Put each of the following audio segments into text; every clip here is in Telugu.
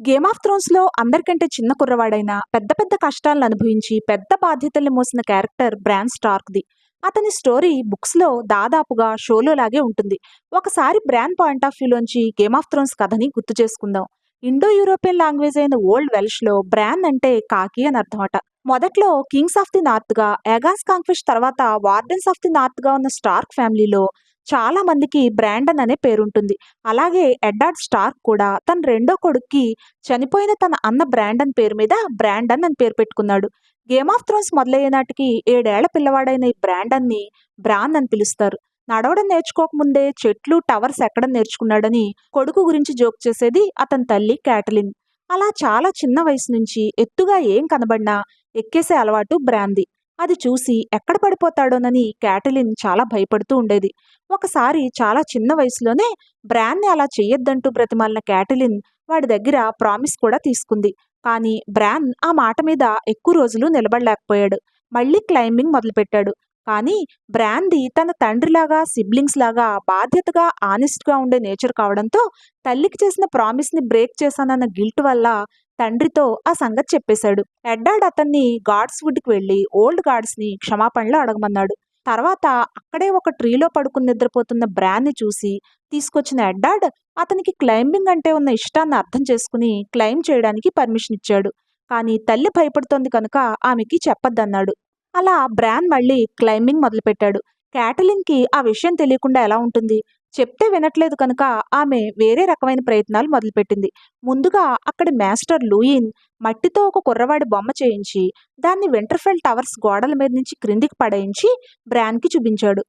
గేమ్ ఆఫ్ థ్రోన్స్లో అందరికంటే చిన్న కుర్రవాడైన పెద్ద పెద్ద కష్టాలను అనుభవించి పెద్ద బాధ్యతల్ని మోసిన క్యారెక్టర్ బ్రాన్ స్టార్క్ ది అతని స్టోరీ బుక్స్లో దాదాపుగా షోలో లాగే ఉంటుంది. ఒకసారి బ్రాన్ పాయింట్ ఆఫ్ వ్యూలోంచి గేమ్ ఆఫ్ థ్రోన్స్ కథని గుర్తు చేసుకుందాం. ఇండో యూరోపియన్ లాంగ్వేజ్ అయిన ఓల్డ్ వెల్ష్లో బ్రాన్ అంటే కాకి అని అర్థమట మొదట్లో కింగ్స్ ఆఫ్ ది నార్త్గా ఎగాస్ తర్వాత వార్డెన్స్ ఆఫ్ ది నార్త్గా ఉన్న స్టార్క్ ఫ్యామిలీలో చాలా మందికి బ్రాండన్ అనే పేరుంటుంది. అలాగే ఎడ్డార్డ్ స్టార్క్ కూడా తన రెండో కొడుక్కి చనిపోయిన తన అన్న బ్రాండన్ పేరు మీద బ్రాండన్ అని పేరు పెట్టుకున్నాడు. గేమ్ ఆఫ్ థ్రోన్స్ మొదలయ్యే నాటికి ఏడేళ్ళ పిల్లవాడైన ఈ బ్రాండన్ని బ్రాన్ అని పిలుస్తారు. నడవడం నేర్చుకోకముందే చెట్లు టవర్స్ ఎక్కడం నేర్చుకున్నాడని కొడుకు గురించి జోక్ చేసేది అతని తల్లి క్యాటలిన్. అలా చాలా చిన్న వయసు నుంచి ఎత్తుగా ఏం కనబడినా ఎక్కేసే అలవాటు బ్రాంది అది చూసి ఎక్కడ పడిపోతాడోనని క్యాటలిన్ చాలా భయపడుతూ ఉండేది. ఒకసారి చాలా చిన్న వయసులోనే బ్రాన్ని అలా చెయ్యొద్దంటూ బ్రతిమాలిన క్యాటలిన్ వాడి దగ్గర ప్రామిస్ కూడా తీసుకుంది. కానీ బ్రాన్ ఆ మాట మీద ఎక్కువ రోజులు నిలబడలేకపోయాడు. మళ్ళీ క్లైంబింగ్ మొదలుపెట్టాడు. కానీ బ్రాంది తన తండ్రిలాగా సిబ్లింగ్స్ లాగా బాధ్యతగా ఆనెస్ట్గా ఉండే నేచర్ కావడంతో తల్లికి చేసిన ప్రామిస్ని బ్రేక్ చేశానన్న గిల్ట్ వల్ల తండ్రితో ఆ సంగతి చెప్పేశాడు. ఎడ్డాడ్ అతన్ని గాడ్స్ వుడ్కి వెళ్ళి ఓల్డ్ గాడ్స్ని క్షమాపణలు అడగమన్నాడు. తర్వాత అక్కడే ఒక ట్రీలో పడుకుని నిద్రపోతున్న బ్రాన్ని చూసి తీసుకొచ్చిన ఎడ్డాడ్ అతనికి క్లైంబింగ్ అంటే ఉన్న ఇష్టాన్ని అర్థం చేసుకుని క్లైంబ్ చేయడానికి పర్మిషన్ ఇచ్చాడు. కానీ తల్లి భయపడుతోంది కనుక ఆమెకి చెప్పొద్దన్నాడు. అలా బ్రాన్ మళ్ళీ క్లైంబింగ్ మొదలుపెట్టాడు. క్యాటలిన్కి ఆ విషయం తెలియకుండా ఎలా ఉంటుంది? చెప్తే వినట్లేదు కనుక ఆమె వేరే రకమైన ప్రయత్నాలు మొదలుపెట్టింది. ముందుగా అక్కడి మాస్టర్ లూయిన్ మట్టితో ఒక కుర్రవాడి బొమ్మ చేయించి దాన్ని వింటర్ఫెల్ టవర్స్ గోడల మీద నుంచి క్రిందికి పడేయించి బ్రాన్కి చూపించాడు.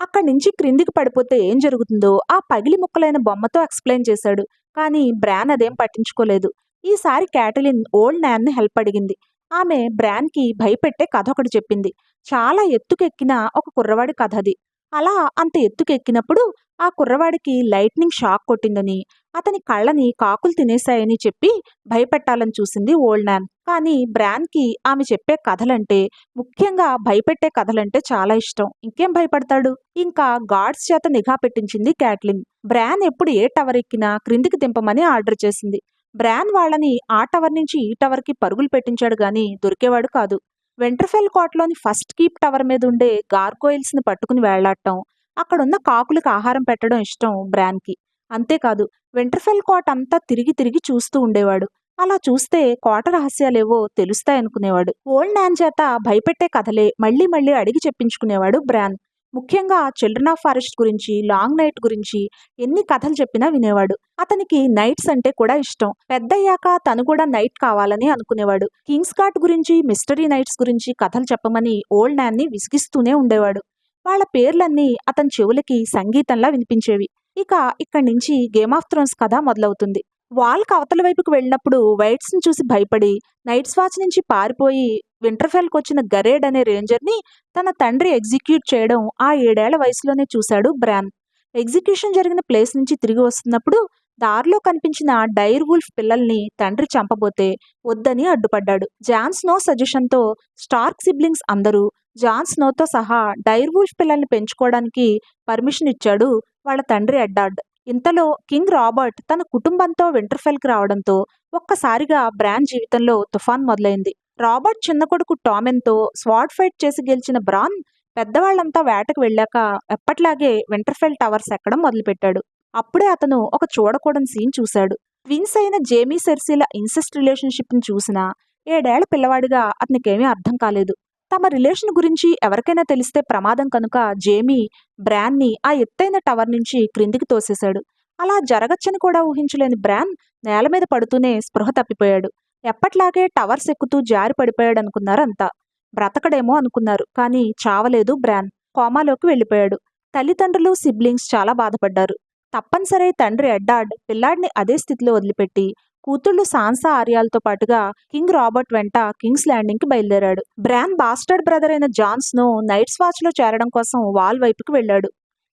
అక్కడి నుంచి క్రిందికి పడిపోతే ఏం జరుగుతుందో ఆ పగిలి ముక్కలైన బొమ్మతో ఎక్స్ప్లెయిన్ చేశాడు. కానీ బ్రాన్ అదేం పట్టించుకోలేదు. ఈసారి క్యాటలిన్ ఓల్డ్ నాన్ని హెల్ప్ అడిగింది. ఆమె బ్రాన్కి భయపెట్టే కథ ఒకటి చెప్పింది. చాలా ఎత్తుకెక్కిన ఒక కుర్రవాడి కథ అది. అలా అంత ఎత్తుకెక్కినప్పుడు ఆ కుర్రవాడికి లైట్నింగ్ షాక్ కొట్టిందని అతని కళ్ళని కాకులు తినేశాయని చెప్పి భయపెట్టాలని చూసింది ఓల్డ్ మ్యాన్. కానీ బ్రాన్కి ఆమె చెప్పే కథలంటే ముఖ్యంగా భయపెట్టే కథలంటే చాలా ఇష్టం. ఇంకేం భయపడతాడు? ఇంకా గాడ్స్ చేత నిఘా పెట్టించింది క్యాట్లిన్. బ్రాన్ ఎప్పుడు ఏ టవర్ ఎక్కినా క్రిందికి దింపమని ఆర్డర్ చేసింది. బ్రాన్ వాళ్ళని ఆ టవర్ నుంచి ఈ టవర్కి పరుగులు పెట్టించాడు గాని దొరికేవాడు కాదు. వెంట్రఫెల్ కోటలోని ఫస్ట్ కీప్ టవర్ మీద ఉండే గార్గోయిల్స్ని పట్టుకుని వేళ్ళాడటం అక్కడున్న కాకులకు ఆహారం పెట్టడం ఇష్టం బ్రాన్కి. అంతేకాదు వెంట్రఫెల్ కోట అంతా తిరిగి తిరిగి చూస్తూ ఉండేవాడు. అలా చూస్తే కోట రహస్యాలేవో తెలుస్తాయనుకునేవాడు. ఓల్డ్ నాన్ చేత భయపెట్టే కథలే మళ్ళీ మళ్ళీ అడిగి చెప్పించుకునేవాడు బ్రాన్. ముఖ్యంగా చిల్డ్రన్ ఆఫ్ ఫారెస్ట్ గురించి లాంగ్ నైట్ గురించి ఎన్ని కథలు చెప్పినా వినేవాడు. అతనికి నైట్స్ అంటే కూడా ఇష్టం. పెద్దయ్యాక తను కూడా నైట్ కావాలని అనుకునేవాడు. కింగ్స్ ఘాట్ గురించి మిస్టరీ నైట్స్ గురించి కథలు చెప్పమని ఓల్డ్ నాన్ని విసిగిస్తూనే ఉండేవాడు. వాళ్ళ పేర్లన్నీ అతని చెవులకి సంగీతంలా వినిపించేవి. ఇక ఇక్కడి నుంచి గేమ్ ఆఫ్ థ్రోన్స్ కథ మొదలవుతుంది. వాల్కి అవతల వైపుకు వెళ్ళినప్పుడు వైట్స్ని చూసి భయపడి నైట్స్ వాచ్ నుంచి పారిపోయి వింటర్ఫెల్కి వచ్చిన గరేడ్ అనే రేంజర్ని తన తండ్రి ఎగ్జిక్యూట్ చేయడం ఆ ఏడేళ్ళ వయసులోనే చూశాడు బ్రాన్. ఎగ్జిక్యూషన్ జరిగిన ప్లేస్ నుంచి తిరిగి వస్తున్నప్పుడు దారిలో కనిపించిన డైర్ వుల్ఫ్ పిల్లల్ని తండ్రి చంపబోతే వద్దని అడ్డుపడ్డాడు. జాన్ స్నో సజెషన్తో స్టార్క్ సిబ్లింగ్స్ అందరూ జాన్ స్నోతో సహా డైర్ వుల్ఫ్ పిల్లల్ని పెంచుకోవడానికి పర్మిషన్ ఇచ్చాడు వాళ్ళ తండ్రి ఎడ్డార్డ్. ఇంతలో కింగ్ రాబర్ట్ తన కుటుంబంతో వింటర్ఫెల్కి రావడంతో ఒక్కసారిగా బ్రాన్ జీవితంలో తుఫాన్ మొదలైంది. రాబర్ట్ చిన్న కొడుకు టామెన్తో స్వాడ్ ఫైట్ చేసి గెలిచిన బ్రాన్ పెద్దవాళ్ళంతా వేటకు వెళ్ళాక ఎప్పట్లాగే వింటర్ఫెల్ టవర్స్ ఎక్కడం మొదలుపెట్టాడు. అప్పుడే అతను ఒక చూడకూడని సీన్ చూశాడు. ట్విన్స్ అయిన జేమీ సెర్సీల ఇన్సెస్ట్ రిలేషన్షిప్ని చూసినా ఏడేళ్ళ పిల్లవాడిగా అతనికేమీ అర్థం కాలేదు. తమ రిలేషన్ గురించి ఎవరికైనా తెలిస్తే ప్రమాదం కనుక జేమీ బ్రాన్ని ఆ ఎత్తైన టవర్ నుంచి క్రిందికి తోసేశాడు. అలా జరగచ్చని కూడా ఊహించలేని బ్రాన్ నేల మీద పడుతూనే స్పృహ తప్పిపోయాడు. ఎప్పట్లాగే టవర్స్ ఎక్కుతూ జారి పడిపోయాడు అనుకున్నారు అంతా బ్రతకడేమో అనుకున్నారు కానీ చావలేదు బ్రాన్. కోమాలోకి వెళ్ళిపోయాడు. తల్లిదండ్రులు సిబ్లింగ్స్ చాలా బాధపడ్డారు. తప్పనిసరి తండ్రి ఎడ్డాడ్ పిల్లాడిని అదే స్థితిలో వదిలిపెట్టి కూతుళ్ళు సాన్సా ఆర్యాలతో పాటుగా కింగ్ రాబర్ట్ వెంట కింగ్స్ ల్యాండింగ్కి బయలుదేరాడు. బ్రాన్ బాస్టర్డ్ బ్రదర్ అయిన జాన్స్ను నైట్స్ వాచ్లో చేరడం కోసం వాల్ వైపుకి వెళ్ళాడు.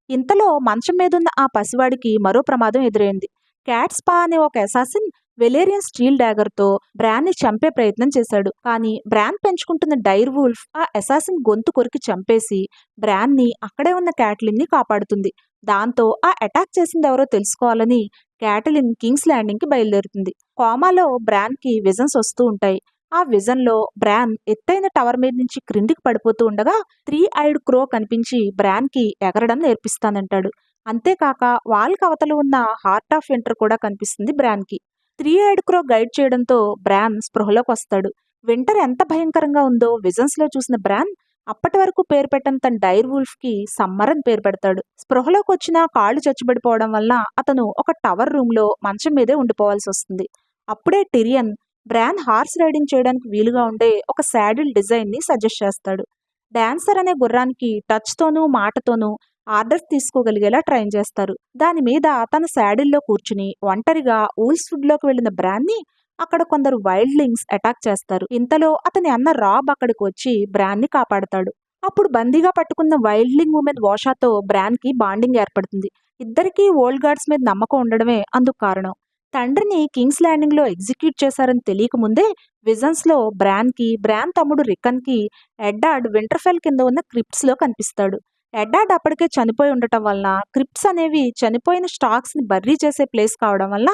ఇంతలో మంచం మీదున్న ఆ పసివాడికి మరో ప్రమాదం ఎదురైంది. క్యాట్ స్పా అనే ఒక అసాసిన్ వెలేరియన్ స్టీల్ డాగర్తో తో బ్రాన్ని చంపే ప్రయత్నం చేశాడు. కానీ బ్రాన్ పెంచుకుంటున్న డైర్ వుల్ఫ్ ఆ అసాసిన్ గొంతు కొరికి చంపేసి బ్రాన్ని అక్కడే ఉన్న క్యాట్లిన్ని కాపాడుతుంది. దాంతో ఆ అటాక్ చేసింది ఎవరో తెలుసుకోవాలని క్యాటలిన్ కింగ్స్ ల్యాండింగ్కి బయలుదేరుతుంది. కోమాలో బ్రాన్కి విజన్స్ వస్తూ ఉంటాయి. ఆ విజన్లో బ్రాన్ ఎత్తైన టవర్ మీద నుంచి క్రిందికి పడిపోతూ ఉండగా త్రీ ఐడ్ క్రో కనిపించి బ్రాన్కి ఎగరడం నేర్పిస్తానంటాడు. అంతేకాక వాళ్ళకి అవతల ఉన్న హార్ట్ ఆఫ్ వింటర్ కూడా కనిపిస్తుంది బ్రాన్కి. త్రీ ఐడ్ క్రో గైడ్ చేయడంతో బ్రాన్ స్పృహలోకి వస్తాడు. వింటర్ ఎంత భయంకరంగా ఉందో విజన్స్లో చూసిన బ్రాన్ అప్పటి వరకు పేరు పెట్టని తన డైర్ వుల్ఫ్కి సమ్మర్ అని పేరు పెడతాడు. స్పృహలోకి వచ్చిన కాళ్ళు చచ్చిబడిపోవడం వల్ల అతను ఒక టవర్ రూమ్లో మంచం మీదే ఉండిపోవాల్సి వస్తుంది. అప్పుడే టిరియన్ బ్రాన్ హార్స్ రైడింగ్ చేయడానికి వీలుగా ఉండే ఒక శాడిల్ డిజైన్ని సజెస్ట్ చేస్తాడు. డాన్సర్ అనే గుర్రానికి టచ్తోనూ మాటతోనూ ఆర్డర్స్ తీసుకోగలిగేలా ట్రైన్ చేస్తారు. దాని మీద తన శాడిల్లో కూర్చుని ఒంటరిగా వుల్స్వుడ్లోకి వెళ్ళిన బ్రాన్ అక్కడ కొందరు వైల్డ్లింగ్స్ అటాక్ చేస్తారు. ఇంతలో అతని అన్న రాబ్ అక్కడికి వచ్చి బ్రాన్ని కాపాడతాడు. అప్పుడు బందీగా పట్టుకున్న వైల్డ్లింగ్ ఉమెన్ వాషాతో బ్రాన్కి బాండింగ్ ఏర్పడుతుంది. ఇద్దరికీ ఓల్డ్ గార్డ్స్ మీద నమ్మకం ఉండడమే అందుకు కారణం. తండ్రిని కింగ్స్ ల్యాండింగ్లో ఎగ్జిక్యూట్ చేశారని తెలియక ముందే విజన్స్లో బ్రాన్ తమ్ముడు రికన్కి ఎడ్డాడ్ వింటర్ఫెల్ కింద ఉన్న క్రిప్ట్స్లో కనిపిస్తాడు. ఎడ్డాడ్ అప్పటికే చనిపోయి ఉండటం వల్ల క్రిప్ట్స్ అనేవి చనిపోయిన స్టాక్స్ని బర్రీ చేసే ప్లేస్ కావడం వల్ల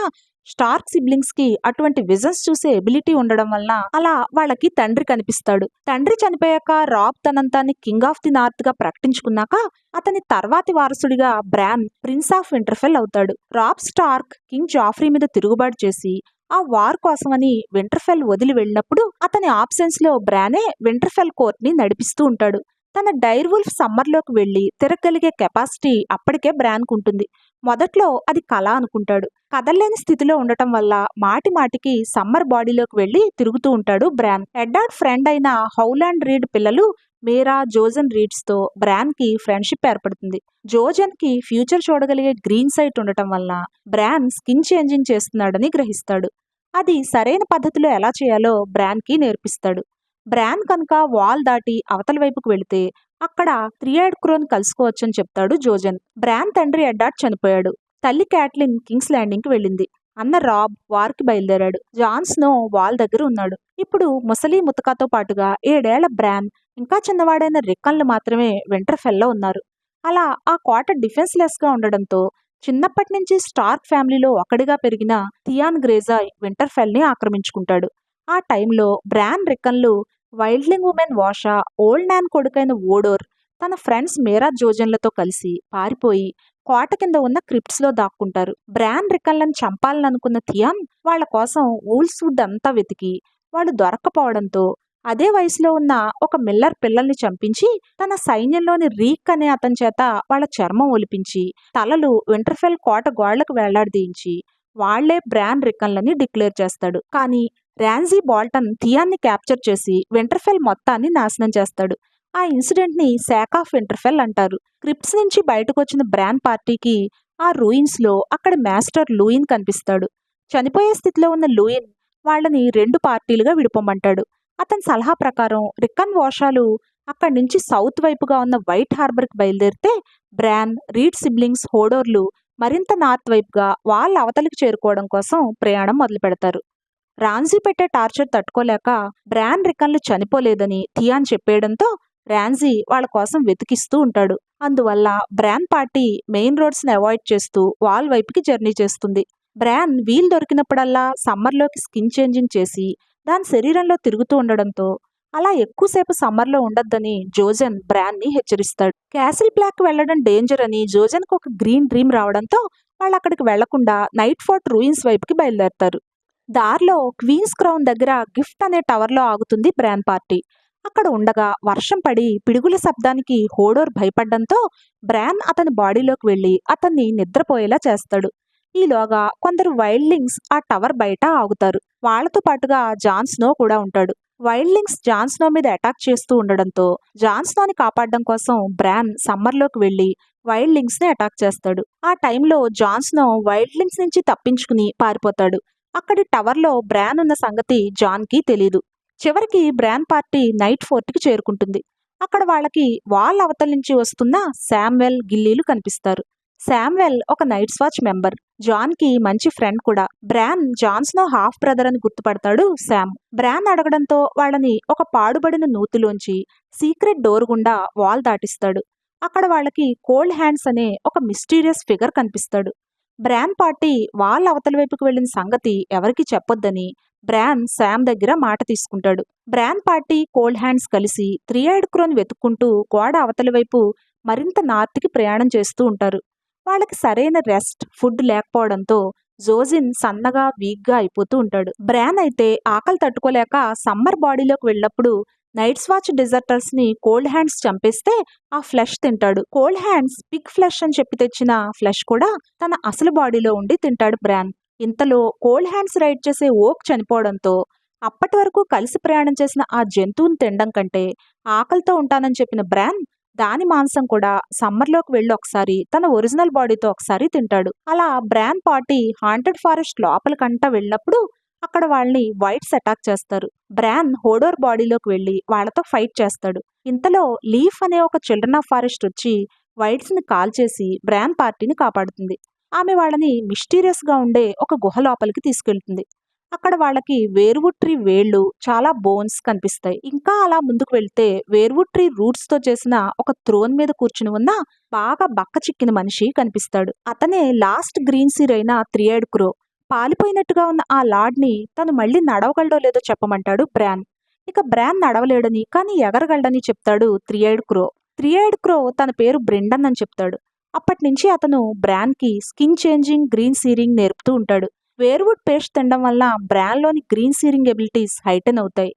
స్టార్క్ సిబ్లింగ్స్కి అటువంటి విజన్స్ చూసే ఎబిలిటీ ఉండడం వలన అలా వాళ్ళకి తండ్రి కనిపిస్తాడు. తండ్రి చనిపోయాక రాబ్ తనంతాన్ని కింగ్ ఆఫ్ ది నార్త్గా ప్రకటించుకున్నాక అతని తర్వాతి వారసుడిగా బ్రాన్ ప్రిన్స్ ఆఫ్ వింటర్ఫెల్ అవుతాడు. రాబ్ స్టార్క్ కింగ్ జాఫ్రీ మీద తిరుగుబాటు చేసి ఆ వార్ కోసమని వింటర్ఫెల్ వదిలి వెళ్ళినప్పుడు అతని ఆబ్సెన్స్లో బ్రానే వింటర్ఫెల్ కోర్ట్ని నడిపిస్తూ ఉంటాడు. తన డైర్ వుల్ఫ్ సమ్మర్లోకి వెళ్ళి తిరగలిగే కెపాసిటీ అప్పటికే బ్రాన్కు ఉంటుంది. మొదట్లో అది కళ అనుకుంటాడు. కదల్లేని స్థితిలో ఉండటం వల్ల మాటి మాటికి సమ్మర్ బాడీలోకి వెళ్ళి తిరుగుతూ ఉంటాడు బ్రాన్. ఎడ్డార్డ్ ఫ్రెండ్ అయిన హౌలాండ్ రీడ్ పిల్లలు మీరా జోజన్ రీడ్స్తో బ్రాన్కి ఫ్రెండ్షిప్ ఏర్పడుతుంది. జోజన్కి ఫ్యూచర్ చూడగలిగే గ్రీన్ సైట్ ఉండటం వల్ల బ్రాన్ స్కిన్ చేంజింగ్ చేస్తున్నాడని గ్రహిస్తాడు. అది సరైన పద్ధతిలో ఎలా చేయాలో బ్రాన్కి నేర్పిస్తాడు. బ్రాన్ కనుక వాల్ దాటి అవతల వైపుకు వెళితే అక్కడ త్రియాడ్ క్రోన్ కలుసుకోవచ్చని చెప్తాడు జోజన్. బ్రాన్ తండ్రి ఎడ్డాట్ చనిపోయాడు. తల్లి క్యాట్లిన్ కింగ్స్ ల్యాండింగ్కి వెళ్ళింది. అన్న రాబ్ వార్కి బయలుదేరాడు. జాన్ స్నో వాల్ దగ్గర ఉన్నాడు. ఇప్పుడు ముసలి ముతకాతో పాటుగా ఏడేళ్ళ బ్రాన్ ఇంకా చిన్నవాడైన రిక్కన్లు మాత్రమే వింటర్ఫెల్లో ఉన్నారు. అలా ఆ కోట డిఫెన్స్లెస్గా ఉండడంతో చిన్నప్పటి నుంచి స్టార్క్ ఫ్యామిలీలో ఒకడిగా పెరిగిన థియాన్ గ్రేజాయ్ వింటర్ఫెల్ని ఆక్రమించుకుంటాడు. ఆ టైంలో Bran రికన్లు wildling women Osha old man కొడుకైన ఓడోర్ తన ఫ్రెండ్స్ మేరా జోజన్లతో కలిసి పారిపోయి కోట కింద ఉన్న క్రిప్ట్స్లో దాక్కుంటారు. బ్రాన్ రికన్లను చంపాలనుకున్న థియాన్ వాళ్ళ కోసం వుడ్ అంతా వెతికి వాళ్ళు దొరక్కపోవడంతో అదే వయసులో ఉన్న ఒక మిల్లర్ పిల్లల్ని చంపించి తన సైన్యంలోని రీక్ అనే అతని చేత వాళ్ళ చర్మం ఒలిపించి తలలు వింటర్ఫెల్ కోట గోళ్ళకు వేలాడదీయించి వాళ్ళే బ్రాన్ రికన్లని డిక్లేర్ చేస్తాడు. కానీ ర్యాన్జీ బాల్టన్ థియాన్ని క్యాప్చర్ చేసి వింటర్ఫెల్ మొత్తాన్ని నాశనం చేస్తాడు. ఆ ఇన్సిడెంట్ని శాక్ ఆఫ్ వింటర్ఫెల్ అంటారు. క్రిప్స్ నుంచి బయటకు వచ్చిన బ్రాన్ పార్టీకి ఆ రూయిన్స్లో అక్కడ మాస్టర్ లూయిన్ కనిపిస్తాడు. చనిపోయే స్థితిలో ఉన్న లూయిన్ వాళ్ళని రెండు పార్టీలుగా విడిపోమంటాడు అతని సలహా ప్రకారం రిక్కన్ వాషాలు అక్కడి నుంచి సౌత్ వైపుగా ఉన్న వైట్ హార్బర్కి బయలుదేరితే బ్రాన్ రీడ్ సిబ్లింగ్స్ హోడోర్లు మరింత నార్త్ వైపుగా వాళ్ళ అవతలికి చేరుకోవడం కోసం ప్రయాణం మొదలు పెడతారు రాన్జీ పెట్టే టార్చర్ తట్టుకోలేక బ్రాన్ రికన్లు చనిపోలేదని థియాన్ చెప్పేయడంతో రాన్జీ వాళ్ళ కోసం వెతికిస్తూ ఉంటాడు. అందువల్ల బ్రాన్ పార్టీ మెయిన్ రోడ్స్ని అవాయిడ్ చేస్తూ వాల్ వైపుకి జర్నీ చేస్తుంది. బ్రాన్ వీల్ దొరికినప్పుడల్లా సమ్మర్లోకి స్కిన్ చేంజింగ్ చేసి దాని శరీరంలో తిరుగుతూ ఉండడంతో అలా ఎక్కువసేపు సమ్మర్లో ఉండొద్దని జోజన్ బ్రాన్ని హెచ్చరిస్తాడు. క్యాసిల్ బ్లాక్ వెళ్ళడం డేంజర్ అని జోజన్కు ఒక గ్రీన్ డ్రీమ్ రావడంతో వాళ్ళు అక్కడికి వెళ్ళకుండా నైట్ ఫోర్ట్ రూయిన్స్ వైపుకి బయలుదేరతారు. దారిలో క్వీన్స్ క్రౌన్ దగ్గర గిఫ్ట్ అనే టవర్లో ఆగుతుంది బ్రాన్ పార్టీ. అక్కడ ఉండగా వర్షం పడి పిడుగుల శబ్దానికి హోడోర్ భయపడ్డంతో బ్రాన్ అతని బాడీలోకి వెళ్ళి అతన్ని నిద్రపోయేలా చేస్తాడు. ఈలోగా కొందరు వైల్డ్లింగ్స్ ఆ టవర్ బయట ఆగుతారు. వాళ్ళతో పాటుగా జాన్స్నో కూడా ఉంటాడు. వైల్డ్లింగ్స్ జాన్స్నో మీద అటాక్ చేస్తూ ఉండడంతో జాన్స్నోని కాపాడడం కోసం బ్రాన్ సమ్మర్లోకి వెళ్ళి వైల్డ్లింగ్స్ని అటాక్ చేస్తాడు. ఆ టైంలో జాన్స్నో వైల్డ్లింగ్స్ నుంచి తప్పించుకుని పారిపోతాడు. అక్కడి టవర్లో బ్రాన్ ఉన్న సంగతి జాన్కి తెలీదు. చివరికి బ్రాన్ పార్టీ నైట్ ఫోర్ట్కి చేరుకుంటుంది. అక్కడ వాళ్ళకి వాళ్ళ అవతల నుంచి వస్తున్న శామ్వెల్ గిల్లీలు కనిపిస్తారు. శామ్వెల్ ఒక నైట్స్ వాచ్ మెంబర్. జాన్కి మంచి ఫ్రెండ్ కూడా. బ్రాన్ జాన్స్నో హాఫ్ బ్రదర్ అని గుర్తుపడతాడు శామ్. బ్రాన్ అడగడంతో వాళ్ళని ఒక పాడుబడిన నూతిలోంచి సీక్రెట్ డోర్ గుండా వాల్ దాటిస్తాడు. అక్కడ వాళ్ళకి కోల్డ్ హ్యాండ్స్ అనే ఒక మిస్టీరియస్ ఫిగర్ కనిపిస్తాడు. బ్రాన్ పార్టీ వాళ్ళ అవతల వైపుకి వెళ్ళిన సంగతి ఎవరికి చెప్పొద్దని బ్రాన్ శామ్ దగ్గర మాట తీసుకుంటాడు. బ్రాన్ పార్టీ కోల్డ్ హ్యాండ్స్ కలిసి త్రీ ఐడ్ క్రోన్ వెతుక్కుంటూ గోడ అవతల వైపు మరింత నార్త్కి ప్రయాణం చేస్తూ ఉంటారు. వాళ్ళకి సరైన రెస్ట్ ఫుడ్ లేకపోవడంతో జోజిన్ సన్నగా వీక్గా అయిపోతూ ఉంటాడు. బ్రాన్ అయితే ఆకలి తట్టుకోలేక సమ్మర్ బాడీలోకి వెళ్ళినప్పుడు నైట్స్ వాచ్ డిజర్టర్స్ని కోల్డ్ హ్యాండ్స్ చంపేస్తే ఆ ఫ్లెష్ తింటాడు. కోల్డ్ హ్యాండ్స్ పిగ్ ఫ్లెష్ అని చెప్పి తెచ్చిన ఫ్లెష్ కూడా తన అసలు బాడీలో ఉండి తింటాడు బ్రాన్. ఇంతలో కోల్డ్ హ్యాండ్స్ రైడ్ చేసే ఓక్ చనిపోవడంతో అప్పటి వరకు కలిసి ప్రయాణం చేసిన ఆ జంతువుని తినడం కంటే ఆకలితో ఉంటానని చెప్పిన బ్రాన్ దాని మాంసం కూడా సమ్మర్లోకి వెళ్ళి ఒకసారి తన ఒరిజినల్ బాడీతో ఒకసారి తింటాడు. అలా బ్రాన్ పార్టీ హాంటెడ్ ఫారెస్ట్ లోపలికంట వెళ్ళినప్పుడు అక్కడ వాళ్ళని వైట్స్ అటాక్ చేస్తారు. బ్రాన్ హోడోర్ బాడీలోకి వెళ్ళి వాళ్ళతో ఫైట్ చేస్తాడు. ఇంతలో లీఫ్ అనే ఒక చిల్డ్రన్ ఆఫ్ ఫారెస్ట్ వచ్చి వైట్స్ని కాల్ చేసి బ్రాన్ పార్టీని కాపాడుతుంది. ఆమె వాళ్ళని మిస్టీరియస్గా ఉండే ఒక గుహ లోపలికి తీసుకెళ్తుంది. అక్కడ వాళ్ళకి వేర్వుడ్ ట్రీ వేళ్ళు చాలా బోన్స్ కనిపిస్తాయి. ఇంకా అలా ముందుకు వెళ్తే వేర్వుడ్ ట్రీ రూట్స్తో చేసిన ఒక త్రోన్ మీద కూర్చుని ఉన్న బాగా బక్క చిక్కిన మనిషి కనిపిస్తాడు. అతనే లాస్ట్ గ్రీన్ సీర్ అయిన త్రీ క్రో. పాలిపోయినట్టుగా ఉన్న ఆ లార్డ్ని తను మళ్ళీ నడవగలడో లేదో చెప్పమంటాడు బ్రాన్. ఇక బ్రాన్ నడవలేడని కానీ ఎగరగలడని చెప్తాడు త్రీ క్రో. త్రీ క్రో తన పేరు బ్రెండన్ అని చెప్తాడు. అప్పటి నుంచి అతను బ్రాన్కి స్కిన్ చేంజింగ్ గ్రీన్ సీరింగ్ నేర్పుతూ ఉంటాడు. వేర్వుడ్ పేస్ట్ తినడం వల్ల బ్రాన్లోని గ్రీన్ సీరింగ్ ఎబిలిటీస్ హైటెన్ అవుతాయి.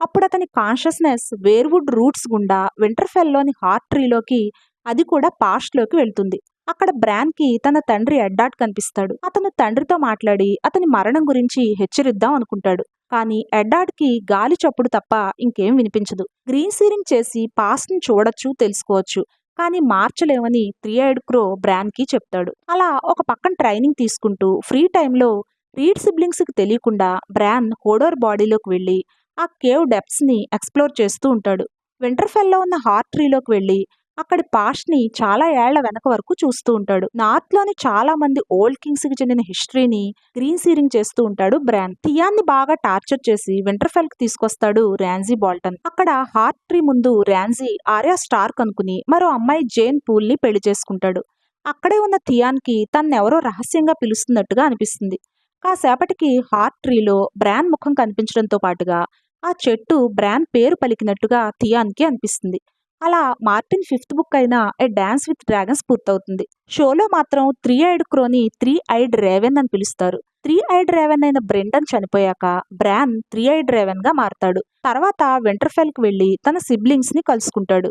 అప్పుడు అతని కాన్షియస్నెస్ వేర్వుడ్ రూట్స్ గుండా వింటర్ఫెల్లోని హార్ట్ ట్రీలోకి అది కూడా పాస్ట్లోకి వెళ్తుంది. అక్కడ బ్రాన్కి తన తండ్రి ఎడ్డాట్ కనిపిస్తాడు. అతను తండ్రితో మాట్లాడి అతని మరణం గురించి హెచ్చరిద్దాం అనుకుంటాడు. కానీ ఎడ్డాడ్కి గాలి చప్పుడు తప్ప ఇంకేం వినిపించదు. గ్రీన్ సీరింగ్ చేసి పాస్ట్ని చూడొచ్చు తెలుసుకోవచ్చు. కానీ మార్చలేమని త్రీ ఐడ్ క్రో బ్రాన్కి చెప్తాడు. అలా ఒక పక్కన ట్రైనింగ్ తీసుకుంటూ ఫ్రీ టైంలో రీడ్ సిబ్లింగ్స్కి తెలియకుండా బ్రాన్ హోడోర్ బాడీలోకి వెళ్ళి ఆ కేవ్ డెప్స్ని ఎక్స్ప్లోర్ చేస్తూ ఉంటాడు. వింటర్ఫెల్లో ఉన్న హార్ట్ ట్రీలోకి వెళ్ళి అక్కడి పాస్ట్ని చాలా ఏళ్ళ వెనక వరకు చూస్తూ ఉంటాడు. నార్త్లోని చాలా మంది ఓల్డ్ కింగ్స్కి చెందిన హిస్టరీని గ్రీన్ సీరింగ్ చేస్తూ ఉంటాడు బ్రాన్. థియాన్ని బాగా టార్చర్ చేసి వింటర్ఫెల్కి తీసుకొస్తాడు ర్యాన్జీ బాల్టన్. అక్కడ హార్ట్ ట్రీ ముందు ర్యాన్జీ ఆర్యా స్టార్క్ అనుకుని మరో అమ్మాయి జేన్ పూల్ని పెళ్ళి చేసుకుంటాడు. అక్కడే ఉన్న థియాన్కి తన్నెవరో రహస్యంగా పిలుస్తున్నట్టుగా అనిపిస్తుంది. కాసేపటికి హార్ట్ ట్రీలో బ్రాన్ ముఖం కనిపించడంతో పాటుగా ఆ చెట్టు బ్రాన్ పేరు పలికినట్టుగా థియాన్కి అనిపిస్తుంది. అలా మార్టిన్ ఫిఫ్త్ బుక్ అయిన ఏ డాన్స్ విత్ డ్రాగన్స్ పూర్తవుతుంది. షోలో మాత్రం త్రీ ఐడ్ క్రోని త్రీ ఐడ్ రేవెన్ అని పిలుస్తారు. త్రీ ఐడ్ రేవెన్ అయిన బ్రెండన్ చనిపోయాక బ్రాన్ త్రీ ఐడ్ రేవెన్గా మారతాడు. తర్వాత వింటర్ఫెల్ వెళ్ళి తన సిబ్లింగ్స్ని కలుసుకుంటాడు.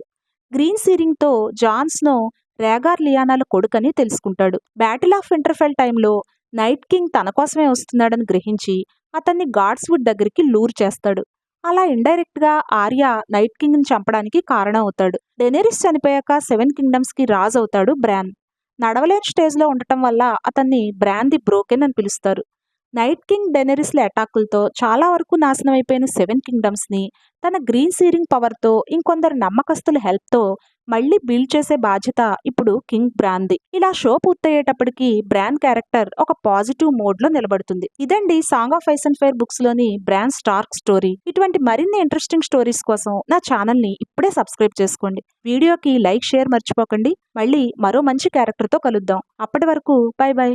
గ్రీన్ సీరింగ్తో రేగార్ లియానాల కొడుకని తెలుసుకుంటాడు. బ్యాటిల్ ఆఫ్ వింటర్ఫెల్ టైంలో నైట్ కింగ్ తన కోసమే వస్తున్నాడని గ్రహించి అతన్ని గాడ్స్వుడ్ దగ్గరికి లూర్ చేస్తాడు. అలా ఇండైరెక్ట్గా ఆర్య నైట్ కింగ్ని చంపడానికి కారణం అవుతాడు డెనేరిస్ చనిపోయాక సెవెన్ కింగ్డమ్స్కి రాజు అవుతాడు బ్రాన్. నడవలేని స్టేజ్లో ఉండటం వల్ల అతన్ని బ్రాన్ ది బ్రోకెన్ అని పిలుస్తారు. నైట్ కింగ్ డెనెరిస్ల అటాకులతో చాలా వరకు నాశనం అయిపోయిన సెవెన్ కింగ్డమ్స్ని తన గ్రీన్ సీరింగ్ పవర్తో ఇంకొందరు నమ్మకస్తుల హెల్ప్తో మళ్ళీ బిల్డ్ చేసే బాధ్యత ఇప్పుడు కింగ్ బ్రాన్ది ఇలా షో పూర్తయ్యేటప్పటికి బ్రాన్ క్యారెక్టర్ ఒక పాజిటివ్ మోడ్లో నిలబడుతుంది. ఇదండి song of ice and fire బుక్స్లోని Bran Stark story ఇటువంటి మరిన్ని ఇంట్రెస్టింగ్ స్టోరీస్ కోసం నా ఛానల్ని ఇప్పుడే సబ్స్క్రైబ్ చేసుకోండి. వీడియోకి లైక్ షేర్ మర్చిపోకండి. మళ్ళీ మరో మంచి క్యారెక్టర్తో కలుద్దాం. అప్పటి వరకు బై బై